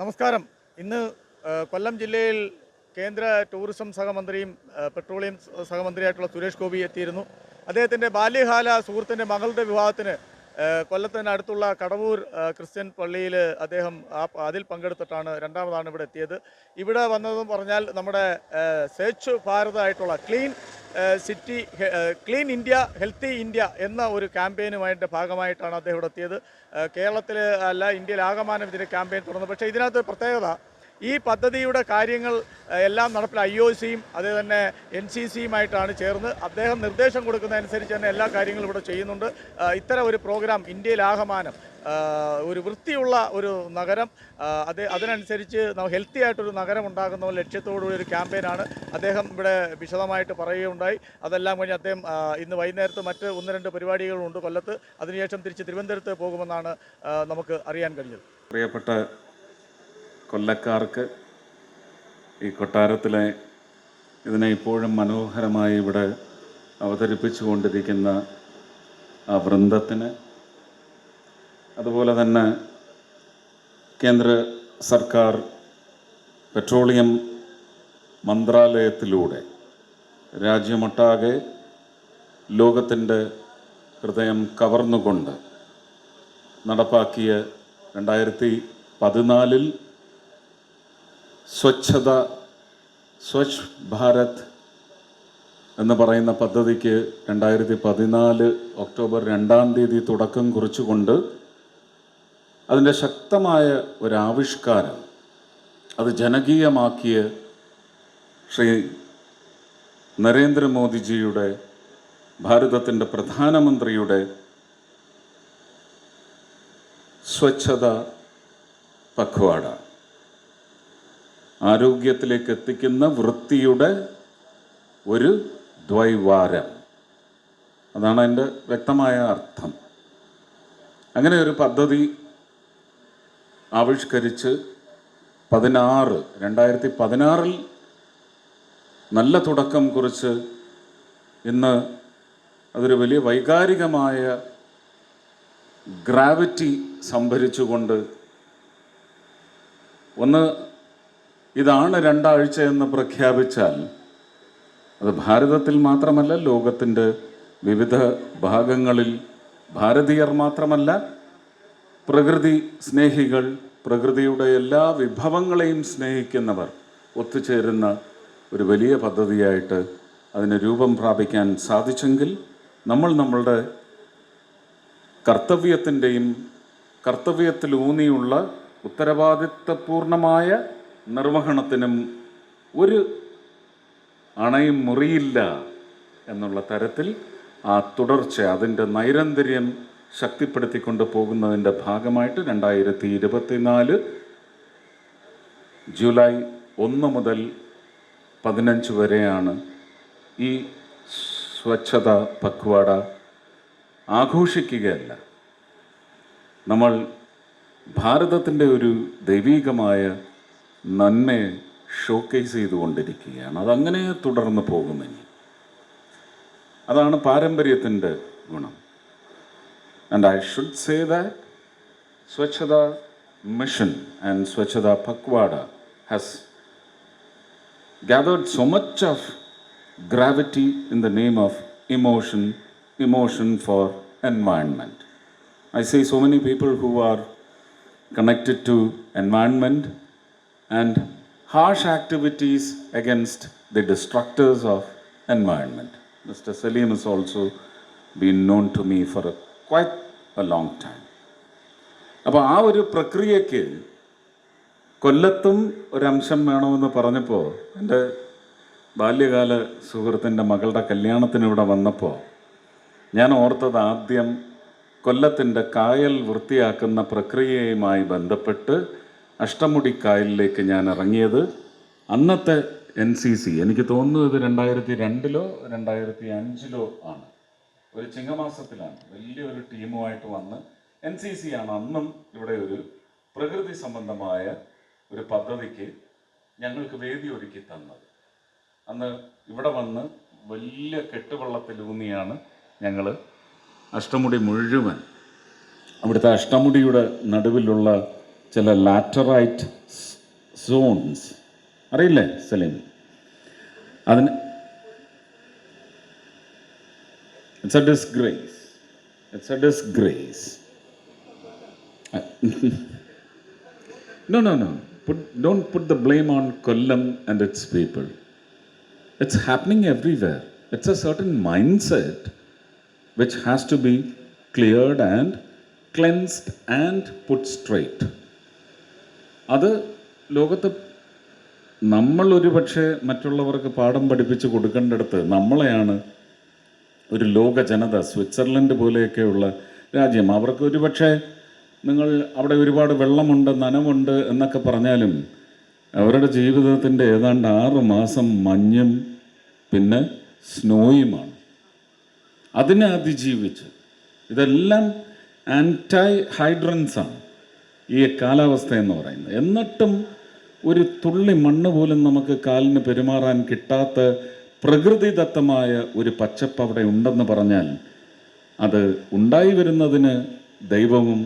നമസ്കാരം. ഇന്ന് കൊല്ലം ജില്ലയിൽ കേന്ദ്ര ടൂറിസം സഹമന്ത്രിയും പെട്രോളിയം സഹമന്ത്രിയായിട്ടുള്ള സുരേഷ് ഗോപി എത്തിയിരുന്നു. അദ്ദേഹത്തിന്റെ ബാല്യകാല സുഹൃത്തിന്റെ മകളുടെ വിവാഹത്തിന് കൊല്ലത്തിന് അടുത്തുള്ള കടവൂർ ക്രിസ്ത്യൻ പള്ളിയിൽ അദ്ദേഹം അതിൽ പങ്കെടുത്തിട്ടാണ് രണ്ടാമതാണ് ഇവിടെ എത്തിയത്. ഇവിടെ വന്നതെന്ന് പറഞ്ഞാൽ നമ്മുടെ Swachh ഭാരതമായിട്ടുള്ള clean city clean India healthy India എന്ന ഒരു ക്യാമ്പയിനുമായിട്ട് ഭാഗമായിട്ടാണ് അദ്ദേഹം ഇവിടെ എത്തിയത്. കേരളത്തിൽ അല്ല ഇന്ത്യയിൽ ആകമാനം ഇതിന്റെ ക്യാമ്പയിൻ തുടർന്നു. പക്ഷേ ഇതിനകത്ത് പ്രത്യേകത ഈ പദ്ധതിയുടെ കാര്യങ്ങൾ എല്ലാം നടപ്പിൽ ഐ ഒ സിയും അതേ തന്നെ എൻ സി സിയുമായിട്ടാണ് ചേർന്ന് അദ്ദേഹം നിർദ്ദേശം കൊടുക്കുന്നതനുസരിച്ച് തന്നെ എല്ലാ കാര്യങ്ങളും ഇവിടെ ചെയ്യുന്നുണ്ട്. ഇത്തരം ഒരു പ്രോഗ്രാം ഇന്ത്യയിലാകമാനം ഒരു വൃത്തിയുള്ള ഒരു നഗരം അത് അതിനനുസരിച്ച് ഹെൽത്തി ആയിട്ടൊരു നഗരം ഉണ്ടാകുന്ന ലക്ഷ്യത്തോടുകൂടി ഒരു ക്യാമ്പയിനാണ് അദ്ദേഹം ഇവിടെ വിശദമായിട്ട് പറയുകയുണ്ടായി. അതെല്ലാം കഴിഞ്ഞ് അദ്ദേഹം ഇന്ന് വൈകുന്നേരത്ത് മറ്റ് ഒന്ന് രണ്ട് പരിപാടികളുണ്ട് കൊല്ലത്ത്. അതിനുശേഷം തിരിച്ച് തിരുവനന്തപുരത്ത് പോകുമെന്നാണ് നമുക്ക് അറിയാൻ കഴിഞ്ഞത്. പ്രിയപ്പെട്ട കൊല്ലക്കാർക്ക് ഈ കൊട്ടാരത്തിലെ ഇതിനെ ഇപ്പോഴും മനോഹരമായി ഇവിടെ അവതരിപ്പിച്ചു കൊണ്ടിരിക്കുന്ന ആ വൃന്ദത്തിന് അതുപോലെ തന്നെ കേന്ദ്ര സർക്കാർ പെട്രോളിയം മന്ത്രാലയത്തിലൂടെ രാജ്യമൊട്ടാകെ ലോകത്തിന്റെ ഹൃദയം കവർന്നുകൊണ്ട് നടപ്പാക്കിയ രണ്ടായിരത്തി പതിനാലിൽ സ്വച്ഛത സ്വച്ഛ് ഭാരത് എന്ന് പറയുന്ന പദ്ധതിക്ക് രണ്ടായിരത്തി പതിനാല് ഒക്ടോബർ രണ്ടാം തീയതി തുടക്കം കുറിച്ചുകൊണ്ട് അതിന്റെ ശക്തമായ ഒരാവിഷ്കാരം അത് ജനകീയമാക്കിയ ശ്രീ നരേന്ദ്രമോദിജിയുടെ ഭാരതത്തിന്റെ പ്രധാനമന്ത്രിയുടെ സ്വച്ഛത പക്വാട ആരോഗ്യത്തിലേക്ക് എത്തിക്കുന്ന വൃത്തിയുടെ ഒരു ദ്വൈവാരം. അതാണ് അതിന്റെ വ്യക്തമായ അർത്ഥം. അങ്ങനെ ഒരു പദ്ധതി ആവിഷ്കരിച്ച് പതിനാറ് രണ്ടായിരത്തി പതിനാറിൽ നല്ല തുടക്കം കുറിച്ച് ഇന്ന് അതൊരു വലിയ വൈകാരികമായ ഗ്രാവിറ്റി സംഭരിച്ചുകൊണ്ട് ഒന്ന് ഇതാണ് രണ്ടാഴ്ച എന്ന് പ്രഖ്യാപിച്ചാൽ അത് ഭാരതത്തിൽ മാത്രമല്ല ലോകത്തിന്റെ വിവിധ ഭാഗങ്ങളിൽ ഭാരതീയർ മാത്രമല്ല പ്രകൃതി സ്നേഹികൾ പ്രകൃതിയുടെ എല്ലാ വിഭവങ്ങളെയും സ്നേഹിക്കുന്നവർ ഒത്തുചേരുന്ന ഒരു വലിയ പദ്ധതിയായിട്ട് അതിന് രൂപം പ്രാപിക്കാൻ സാധിച്ചെങ്കിൽ നമ്മൾ നമ്മളുടെ കർത്തവ്യത്തിന്റെയും കർത്തവ്യത്തിലൂന്നിയുള്ള ഉത്തരവാദിത്തപൂർണമായ നിർവഹണത്തിനും ഒരു അണയും മുറിയില്ല എന്നുള്ള തരത്തിൽ ആ തുടർച്ച അതിന്റെ നൈരന്തര്യം ശക്തിപ്പെടുത്തിക്കൊണ്ട് പോകുന്നതിന്റെ ഭാഗമായിട്ട് രണ്ടായിരത്തി ഇരുപത്തിനാല് ജൂലൈ ഒന്ന് മുതൽ പതിനഞ്ച് വരെയാണ് ഈ സ്വച്ഛത പക്വാട ആഘോഷിക്കുകയല്ല. നമ്മൾ ഭാരതത്തിന്റെ ഒരു ദൈവീകമായ നന്മയെ ഷോക്കേസ് ചെയ്തുകൊണ്ടിരിക്കുകയാണ് അതങ്ങനെ തുടർന്ന് പോകുമെന്ന് അതാണ് പാരമ്പര്യത്തിന്റെ ഗുണം and I should say that Swachhata mission and Swachhata Pakhwada has gathered so much of gravity in the name of emotion, emotion for environment. I see so many people who are connected to environment and harsh activities against the destructors of environment. Mr. Salim has also been known to me for a, quite a long time. അപ്പോൾ ആ ഒരു പ്രക്രിയയ്ക്ക് കൊല്ലത്തും ഒരംശം വേണമെന്ന് പറഞ്ഞപ്പോൾ എന്റെ ബാല്യകാല സുഹൃത്തിന്റെ മകളുടെ കല്യാണത്തിന് ഇവിടെ വന്നപ്പോൾ ഞാൻ ഓർത്തത് ആദ്യം കൊല്ലത്തിന്റെ കായൽ വൃത്തിയാക്കുന്ന പ്രക്രിയയുമായി ബന്ധപ്പെട്ട് അഷ്ടമുടി കായലിലേക്ക് ഞാൻ ഇറങ്ങിയത് അന്നത്തെ എൻ സി സി എനിക്ക് തോന്നുന്നു ഇത് രണ്ടായിരത്തി രണ്ടിലോ രണ്ടായിരത്തി അഞ്ചിലോ ആണ്. ഒരു ചിങ്ങമാസത്തിലാണ്. വലിയൊരു ടീമുമായിട്ട് വന്ന് എൻ സി സി ആണ് അന്നും ഇവിടെ ഒരു പ്രകൃതി സംബന്ധമായ ഒരു പദ്ധതിക്ക് ഞങ്ങൾക്ക് വേദി ഒരുക്കി തന്നത്. അന്ന് ഇവിടെ വന്ന് വലിയ കെട്ടുവള്ളത്തിലൂന്നിയാണ് ഞങ്ങൾ അഷ്ടമുടി മുഴുവൻ. അവിടുത്തെ അഷ്ടമുടിയുടെ നടുവിലുള്ള ചില ലാറ്ററൈറ്റ് സോൺസ് അറിയില്ലേ സലീം അതിന് it's a disgrace it's a disgrace no, no, no. Put, don't put the blame on Kollam and its people. It's happening everywhere. It's a certain mindset which has to be cleared and cleansed and put straight. അത് ലോകത്ത് നമ്മൾ ഒരു പക്ഷേ മറ്റുള്ളവർക്ക് പാഠം പഠിപ്പിച്ച് കൊടുക്കേണ്ടടുത്ത് നമ്മളെയാണ് ഒരു ലോക ജനത സ്വിറ്റ്സർലൻഡ് പോലെയൊക്കെയുള്ള രാജ്യം. അവർക്ക് ഒരു പക്ഷേ നിങ്ങൾ അവിടെ ഒരുപാട് വെള്ളമുണ്ട് നനവുണ്ട് എന്നൊക്കെ പറഞ്ഞാലും അവരുടെ ജീവിതത്തിന്റെ ഏതാണ്ട് ആറ് മാസം മഞ്ഞും പിന്നെ സ്നോയുമാണ്. അതിനെ അതിജീവിച്ച് ഇതെല്ലാം ആന്റൈ ഹൈഡ്രൻസാണ് ഈ കാലാവസ്ഥ എന്ന് പറയുന്നത്. എന്നിട്ടും ഒരു തുള്ളി മണ്ണ് പോലും നമുക്ക് കാലിന് പെരുമാറാൻ കിട്ടാത്ത പ്രകൃതിദത്തമായ ഒരു പച്ചപ്പ് അവിടെ ഉണ്ടെന്ന് പറഞ്ഞാൽ അത് ഉണ്ടായി വരുന്നതിന് ദൈവവും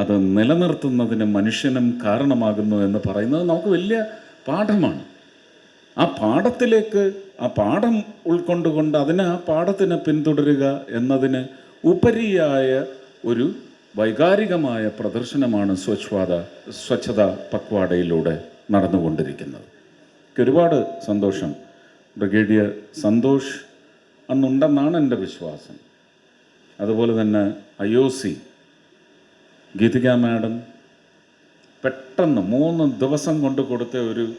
അത് നിലനിർത്തുന്നതിന് മനുഷ്യനും കാരണമാകുന്നു എന്ന് പറയുന്നത് നമുക്ക് വലിയ പാഠമാണ്. ആ പാഠത്തിലേക്ക് ആ പാഠം ഉൾക്കൊണ്ടുകൊണ്ട് അതിനെ ആ പാഠത്തിനെ പിന്തുടരുക എന്നതിന് ഉപരിയായ ഒരു വൈകാരികമായ പ്രദർശനമാണ് സ്വച്ഛത സ്വച്ഛത പക്വാടയിലൂടെ നടന്നുകൊണ്ടിരിക്കുന്നത്. ഒരുപാട് സന്തോഷം. ബ്രിഗേഡിയർ സന്തോഷ് അന്നുണ്ടെന്നാണ് എന്റെ വിശ്വാസം. അതുപോലെ തന്നെ I O C Geethika madam പെട്ടെന്ന് മൂന്ന് ദിവസം കൊണ്ട് കൊടുത്ത ഒരു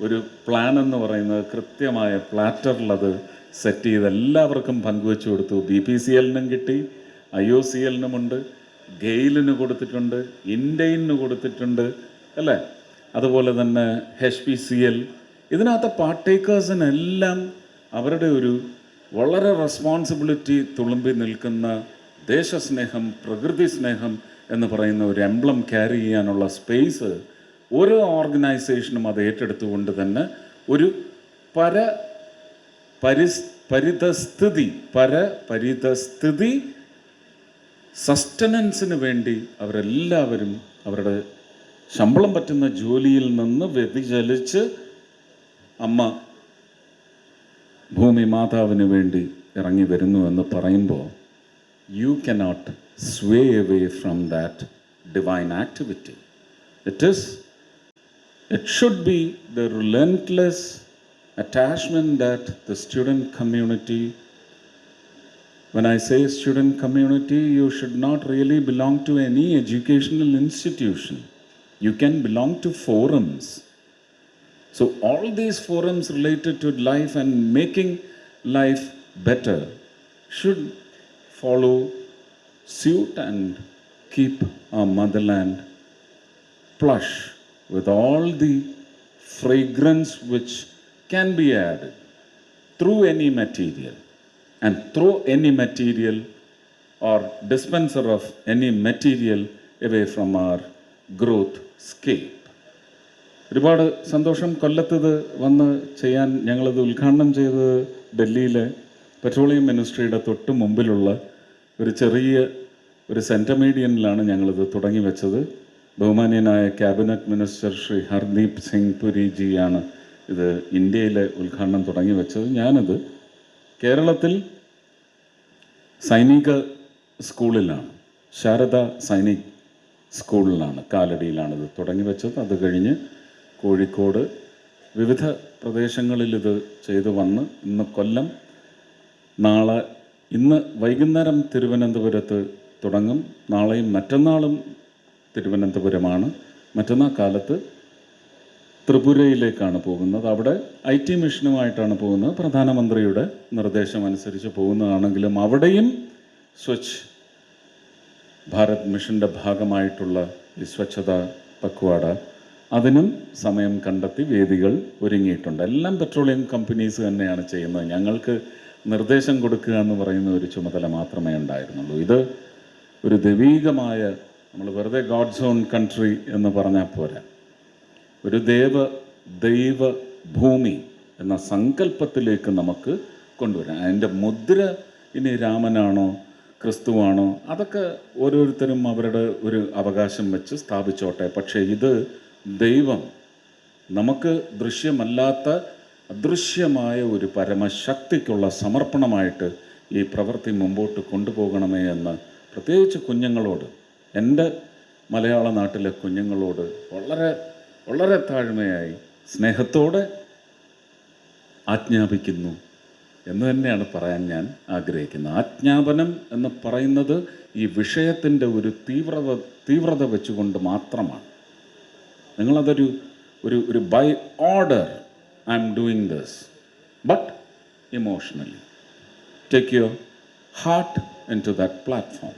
ഒരു പ്ലാൻ എന്ന് പറയുന്നത് കൃത്യമായ പ്ലാറ്ററിൽ അത് സെറ്റ് ചെയ്ത് എല്ലാവർക്കും പങ്കുവെച്ചു കൊടുത്തു. ബി പി സി എല്ലിനും കിട്ടി ഐ ഒ സി എല്ലിനുമുണ്ട് ഗെയിലിന് കൊടുത്തിട്ടുണ്ട് ഇൻഡെയിന് കൊടുത്തിട്ടുണ്ട് അല്ലേ? അതുപോലെ തന്നെ ഹെച്ച് പി സി എൽ ഇതിനകത്തെ പാർട്ടേക്കേഴ്സിനെല്ലാം അവരുടെ ഒരു വളരെ റെസ്പോൺസിബിലിറ്റി തുളുമ്പി നിൽക്കുന്ന ദേശസ്നേഹം പ്രകൃതി സ്നേഹം എന്ന് പറയുന്ന ഒരു എംബ്ലം ക്യാരി ചെയ്യാനുള്ള സ്പേസ് ഓരോ ഓർഗനൈസേഷനും അത് ഏറ്റെടുത്തുകൊണ്ട് തന്നെ ഒരു പര പരിസ് പരിതസ്ഥിതി പര പരിതസ്ഥിതി സസ്റ്റനൻസിന് വേണ്ടി അവരെല്ലാവരും അവരുടെ ശമ്പളം പറ്റുന്ന ജോലിയിൽ നിന്ന് വ്യതിചലിച്ച് അമ്മ ഭൂമി മാതാവിന് വേണ്ടി ഇറങ്ങി വരുന്നു എന്ന് പറയുമ്പോൾ you cannot sway away from that divine activity it is it should be the relentless attachment that the student community when i say student community you should not really belong to any educational institution. You can belong to forums. So all these forums related to life and making life better should follow suit and keep our motherland plush with all the fragrance which can be added through any material and throw any material or dispenser of any material away from our growth scape. ഒരുപാട് സന്തോഷം കൊല്ലത്തത് വന്ന് ചെയ്യാൻ ഞങ്ങളത് ഉദ്ഘാടനം ചെയ്തത് ഡൽഹിയിലെ petroleum മിനിസ്ട്രിയുടെ തൊട്ട് മുമ്പിലുള്ള ഒരു ചെറിയ ഒരു സെന്റമീഡിയനിലാണ് ഞങ്ങളിത് തുടങ്ങി വെച്ചത് ബഹുമാനീയനായ ക്യാബിനറ്റ് മിനിസ്റ്റർ ശ്രീ ഹർദീപ് സിംഗ് പുരിജിയാണ് ഇത് ഇന്ത്യയിലെ ഉദ്ഘാടനം തുടങ്ങി വെച്ചത് ഞാനത് കേരളത്തിൽ സൈനിക സ്കൂളിലാണ് ശാരദ സൈനിക് സ്കൂളിലാണ് കാലടിയിലാണിത് തുടങ്ങി വെച്ചത്. അത് കഴിഞ്ഞ് കോഴിക്കോട് വിവിധ പ്രദേശങ്ങളിൽ ഇത് ചെയ്തു വന്ന് ഇന്ന് കൊല്ലം നാളെ ഇന്ന് വൈകുന്നേരം തിരുവനന്തപുരത്ത് തുടങ്ങും. നാളെയും മറ്റന്നാളും തിരുവനന്തപുരമാണ്. മറ്റന്നാൾ കാലത്ത് ത്രിപുരയിലേക്കാണ് പോകുന്നത്. അവിടെ ഐ ടി മിഷനുമായിട്ടാണ് പോകുന്നത്. പ്രധാനമന്ത്രിയുടെ നിർദ്ദേശം അനുസരിച്ച് പോകുന്നതാണെങ്കിലും അവിടെയും സ്വച്ഛ് ഭാരത് മിഷന്റെ ഭാഗമായിട്ടുള്ള ഈ സ്വച്ഛത പക്വാട അതിനും സമയം കണ്ടെത്തി വേദികൾ ഒരുങ്ങിയിട്ടുണ്ട്. എല്ലാം പെട്രോളിയം കമ്പനീസ് തന്നെയാണ് ചെയ്യുന്നത്. ഞങ്ങൾക്ക് നിർദ്ദേശം കൊടുക്കുക എന്ന് പറയുന്ന ഒരു ചുമതല മാത്രമേ ഉണ്ടായിരുന്നുള്ളൂ. ഇത് ഒരു ദൈവീകമായ നമ്മൾ വെറുതെ ഗോഡ്സ് ഓൺ കൺട്രി എന്ന് പറഞ്ഞാൽ പോരാ. ഒരു ദേവ ദൈവ ഭൂമി എന്ന സങ്കല്പത്തിലേക്ക് നമുക്ക് കൊണ്ടുവരാം. അതിന്റെ മുദ്ര ഇനി രാമനാണോ ക്രിസ്തുവാണോ അതൊക്കെ ഓരോരുത്തരും അവരുടെ ഒരു അവകാശം വെച്ച് സ്ഥാപിച്ചോട്ടെ. പക്ഷേ ഇത് ദൈവം നമുക്ക് ദൃശ്യമല്ലാത്ത അദൃശ്യമായ ഒരു പരമശക്തിക്കുള്ള സമർപ്പണമായിട്ട് ഈ പ്രവൃത്തി മുമ്പോട്ട് കൊണ്ടുപോകണമേ എന്ന് പ്രത്യേകിച്ച് കുഞ്ഞുങ്ങളോട് എന്റെ മലയാള നാട്ടിലെ കുഞ്ഞുങ്ങളോട് വളരെ വളരെ താഴ്മയായി സ്നേഹത്തോടെ ആജ്ഞാപിക്കുന്നു എന്ന് തന്നെയാണ് പറയാൻ ഞാൻ ആഗ്രഹിക്കുന്നത്. ആജ്ഞാപനം എന്ന് പറയുന്നത് ഈ വിഷയത്തിന്റെ ഒരു തീവ്രത തീവ്രത വെച്ചുകൊണ്ട് മാത്രമാണ്. നിങ്ങളതൊരു ഒരു ഒരു by order I am doing this but emotionally take your heart into that platform